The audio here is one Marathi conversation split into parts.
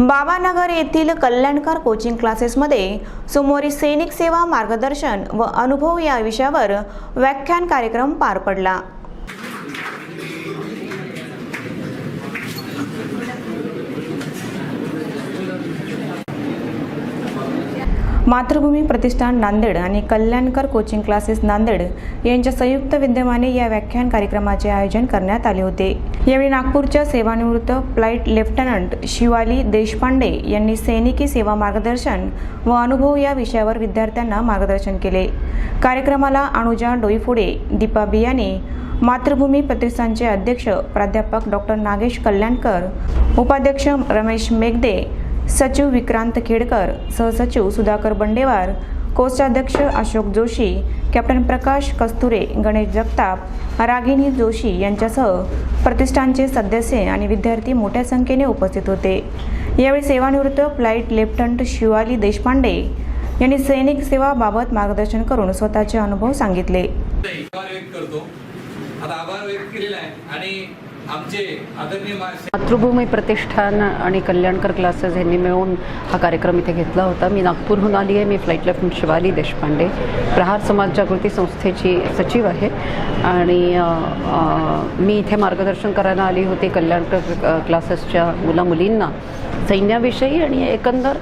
बाबानगर येथील कल्याणकर कोचिंग क्लासेसमध्ये सोमवारी सैनिक सेवा मार्गदर्शन व अनुभव या विषयावर व्याख्यान कार्यक्रम पार पडला. मातृभूमी प्रतिष्ठान नांदेड आणि कल्याणकर कोचिंग क्लासेस नांदेड यांच्या संयुक्त विद्यमाने या व्याख्यान कार्यक्रमाचे आयोजन करण्यात आले होते. यावेळी नागपूरच्या सेवानिवृत्त फ्लाईट लेफ्टनंट शिवाली देशपांडे यांनी सैनिकी सेवा मार्गदर्शन व अनुभव या विषयावर विद्यार्थ्यांना मार्गदर्शन केले. कार्यक्रमाला अनुजा डोईफुडे दीपा बियाणे मातृभूमी प्रतिष्ठानचे अध्यक्ष प्राध्यापक डॉक्टर नागेश कल्याणकर उपाध्यक्ष रमेश मेघदे सचिव विक्रांत खेडकर सहसचिव सुधाकर बंडेवार कोषाध्यक्ष अशोक जोशी कॅप्टन प्रकाश कस्तुरे गणेश जगताप रागिनी जोशी यांच्यासह प्रतिष्ठानचे सदस्य आणि विद्यार्थी मोठ्या संख्येने उपस्थित होते. यावेळी सेवानिवृत्त फ्लाईट लेफ्टनंट शिवाली देशपांडे यांनी सैनिक सेवाबाबत मार्गदर्शन करून स्वतःचे अनुभव सांगितले. आता आभार व्यक्त केलेला आहे. आणि आमचे आदरणीय मातृभूमी प्रतिष्ठान आणि कल्याणकर क्लासेस यांनी मिळून हा कार्यक्रम इथे घेतला होता. मी नागपूरहून आली आहे. मी फ्लाईट लेफ्टनंट शिवाली देशपांडे. प्रहार समाज जागृती संस्थेची सचिव आहे. आणि मी इथे मार्गदर्शन करायला आली होती कल्याणकर क्लासेसच्या मुला मुलींना सैन्याविषयी. आणि एकंदर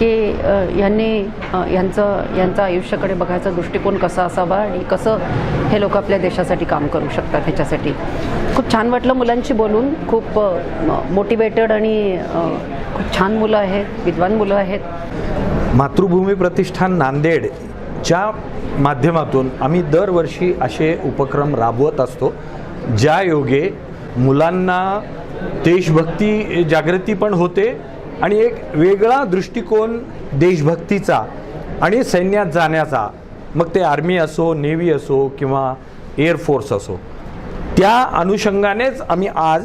की यांनी यांचं यांचं आयुष्याकडे बघायचा दृष्टिकोन कसा असावा आणि कसं हे लोक आपल्या देशासाठी काम करू शकतात ह्याच्यासाठी. खूप छान वाटलं मुलांशी बोलून. खूप मोटिवेटेड आणि खूप छान मुलं आहेत विद्वान मुलं आहेत. मातृभूमी प्रतिष्ठान नांदेडच्या माध्यमातून आम्ही दरवर्षी असे उपक्रम राबवत असतो ज्या योगे मुलांना देशभक्ती जागृती पण होते आणि एक वेगळा दृष्टिकोन देशभक्तीचा आणि सैन्यात जाण्याचा. मग ते आर्मी असो नेव्ही असो किंवा एअरफोर्स असो. त्या अनुषंगानेच आम्ही आज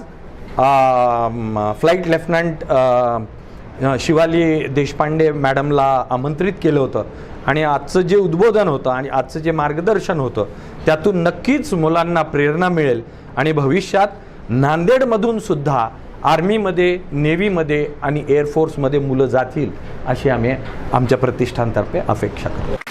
फ्लाईट लेफ्टनंट शिवाली देशपांडे मॅडमला आमंत्रित केलं होतं. आणि आजचं जे उद्बोधन होतं आणि आजचं जे मार्गदर्शन होतं त्यातून नक्कीच मुलांना प्रेरणा मिळेल. आणि भविष्यात नांदेडमधून सुद्धा आर्मीमध्ये नेव्हीमध्ये आणि एअरफोर्समध्ये मुलं जातील अशी आम्ही आमच्या प्रतिष्ठानतर्फे अपेक्षा करतो.